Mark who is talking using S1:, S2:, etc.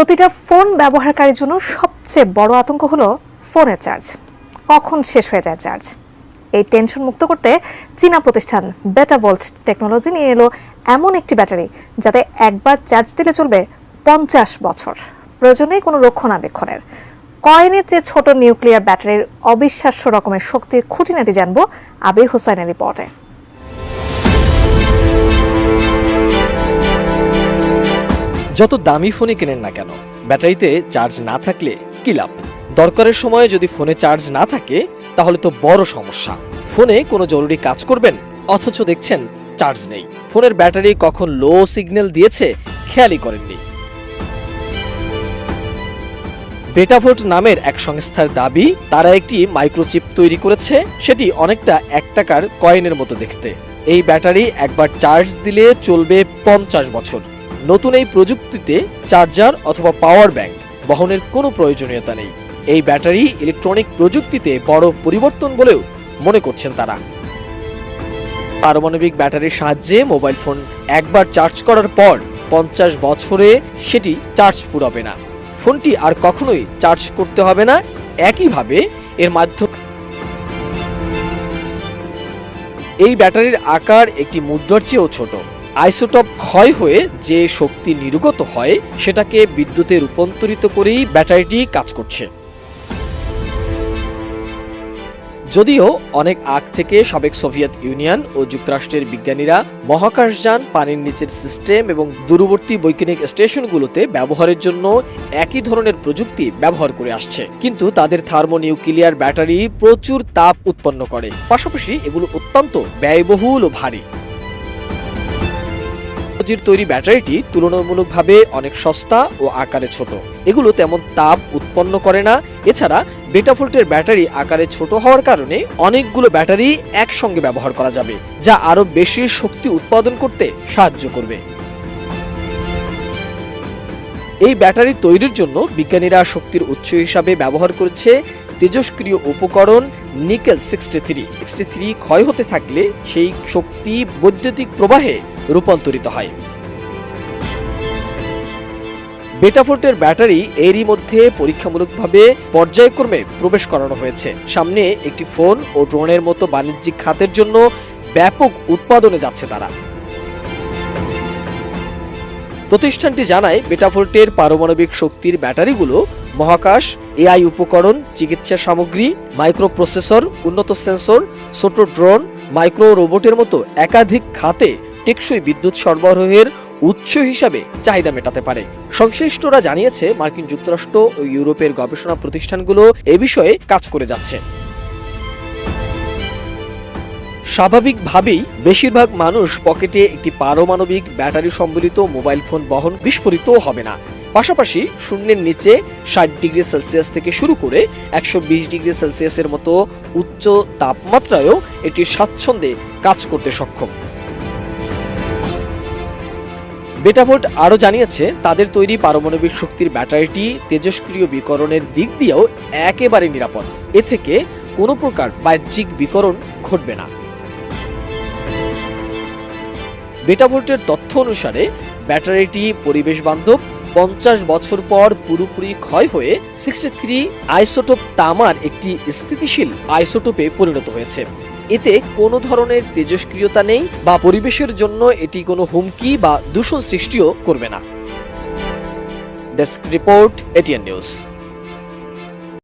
S1: প্রতিটা ফোন ব্যবহারকারীর জন্য সবচেয়ে বড় আতঙ্ক হলো ফোনের চার্জ। কখন শেষ হয়ে যায় চার্জ? এই টেনশন মুক্ত করতে চীনা প্রতিষ্ঠান বেটা ভোল্ট টেকনোলজি নিয়ে এলো এমন একটি ব্যাটারি যাতে একবার চার্জ দিলে চলবে পঞ্চাশ বছর। প্রয়োজনে কোনো রক্ষণাবেক্ষণের। কয়েনের চেয়ে ছোট নিউক্লিয়ার ব্যাটারির অবিশ্বাস্য রকমের শক্তির খুঁটিনাটি জানব আবির হোসাইনের রিপোর্টে।
S2: যত দামি ফোনই কেনেন না কেন, ব্যাটারিতে চার্জ না থাকলে কি লাভ? দরকারের সময়ে যদি ফোনে চার্জ না থাকে, তাহলে তো বড় সমস্যা। ফোনে কোনো জরুরি কাজ করবেন? অথচ দেখছেন, চার্জ নেই। ফোনের ব্যাটারি কখন লো সিগন্যাল দিয়েছে, খেয়ালই করেননি। বেটাভোল্ট নামের এক সংস্থার দাবি, তারা একটি মাইক্রোচিপ তৈরি করেছে, সেটি অনেকটা এক টাকার কয়েনের মতো দেখতে। এই ব্যাটারি একবার চার্জ দিলে চলবে পঞ্চাশ বছর। নতুন এই প্রযুক্তিতে চার্জার অথবা পাওয়ার ব্যাংক বহনের কোনো প্রয়োজনীয়তা নেই। এই ব্যাটারি ইলেকট্রনিক প্রযুক্তিতে বড় পরিবর্তন বলেও মনে করছেন তারা। পারমাণবিক ব্যাটারির সাহায্যে মোবাইল ফোন একবার চার্জ করার পর পঞ্চাশ বছরে সেটি চার্জ ফুরাবে না। ফোনটি আর কখনোই চার্জ করতে হবে না, একইভাবে এর মাধ্যম এই ব্যাটারির আকার একটি মুদ্রার চেয়েও ছোট। আইসোটপ ক্ষয় হয়ে যে শক্তি নির্গত হয়, সেটাকে বিদ্যুতে রূপান্তরিত করেই ব্যাটারিটি কাজ করছে। যদিও অনেক আগ থেকে সাবেক সোভিয়েত ইউনিয়ন ও যুক্তরাষ্ট্রের বিজ্ঞানীরা মহাকাশযান, পানির নিচের সিস্টেম এবং দূরবর্তী বৈজ্ঞানিক স্টেশনগুলোতে ব্যবহারের জন্য একই ধরনের প্রযুক্তি ব্যবহার করে আসছে। কিন্তু তাদের থার্মোনিউক্লিয়ার ব্যাটারি প্রচুর তাপ উৎপন্ন করে। পাশাপাশি এগুলো অত্যন্ত ব্যয়বহুল ও ভারী। টেকনোলজির তৈরি ব্যাটারিটি তুলনামূলকভাবে অনেক সস্তা ও আকারে ছোট। এগুলো তেমন তাপ উৎপন্ন করে না। এছাড়া বেটাভোল্টের ব্যাটারি আকারে ছোট হওয়ার কারণে অনেকগুলো ব্যাটারি একসঙ্গে ব্যবহার করা যাবে, যা আরও বেশি শক্তি উৎপাদন করতে সাহায্য করবে। এই ব্যাটারি তৈরির জন্য বিজ্ঞানীরা শক্তির উৎস হিসাবে ব্যবহার করেছে তেজস্ক্রিয় উপকরণ nickel sixty three. Sixty three ক্ষয় হতে থাকলে সেই শক্তি বৈদ্যুতিক প্রবাহে রূপান্তরিত হয়। বেটাফোর্টের ব্যাটারি এরই মধ্যে পরীক্ষামূলকভাবে পর্যায়ক্রমে প্রবেশ করানো হয়েছে। সামনে একটি ফোন ও ড্রোনের মতো বাণিজ্যিক খাতের জন্য ব্যাপক উৎপাদনে যাচ্ছে তারা। প্রতিষ্ঠানটি জানায় বেটাফোল্টের পারমাণবিক শক্তির ব্যাটারিগুলো মহাকাশ, এআই উপকরণ, চিকিৎসা সামগ্রী, মাইক্রোপ্রসেসর, উন্নত সেন্সর, ছোট ড্রোন, মাইক্রো রোবটের মতো একাধিক খাতে টেকসই বিদ্যুৎ সরবরাহের উৎস হিসাবে চাহিদা মেটাতে পারে। সংশ্লিষ্টরা জানিয়েছে, মার্কিন যুক্তরাষ্ট্র ও ইউরোপের গবেষণা প্রতিষ্ঠানগুলো এ বিষয়ে কাজ করে যাচ্ছে। স্বাভাবিকভাবেই বেশিরভাগ মানুষ পকেটে একটি পারমাণবিক ব্যাটারি সম্বলিত মোবাইল ফোন বহন বিস্ফোরিতও হবে না। পাশাপাশি শূন্যের নিচে ষাট ডিগ্রি সেলসিয়াস থেকে শুরু করে একশো বিশ ডিগ্রি সেলসিয়াসের মতো উচ্চ তাপমাত্রায়ও এটি স্বাচ্ছন্দ্যে কাজ করতে সক্ষম। বেটাভোল্ট আরও জানিয়েছে, তাদের তৈরি পারমাণবিক শক্তির ব্যাটারিটি তেজস্ক্রিয় বিকরণের দিক দিয়েও একেবারে নিরাপদ। এ থেকে কোনো প্রকার বাহ্যিক বিকরণ ঘটবে না। বেটাভোল্টের তথ্য অনুসারে, ব্যাটারিটি পরিবেশ বান্ধব পঞ্চাশ বছর পর পুরোপুরি ক্ষয় হয়ে সিক্সটি থ্রি আইসোটোপ তামার একটি স্থিতিশীল আইসোটোপে পরিণত হয়েছে। এতে কোনো ধরনের তেজস্ক্রিয়তা নেই বা পরিবেশের জন্য এটি কোনো হুমকি বা দূষণ সৃষ্টিও করবে না। Desk report, ATN news.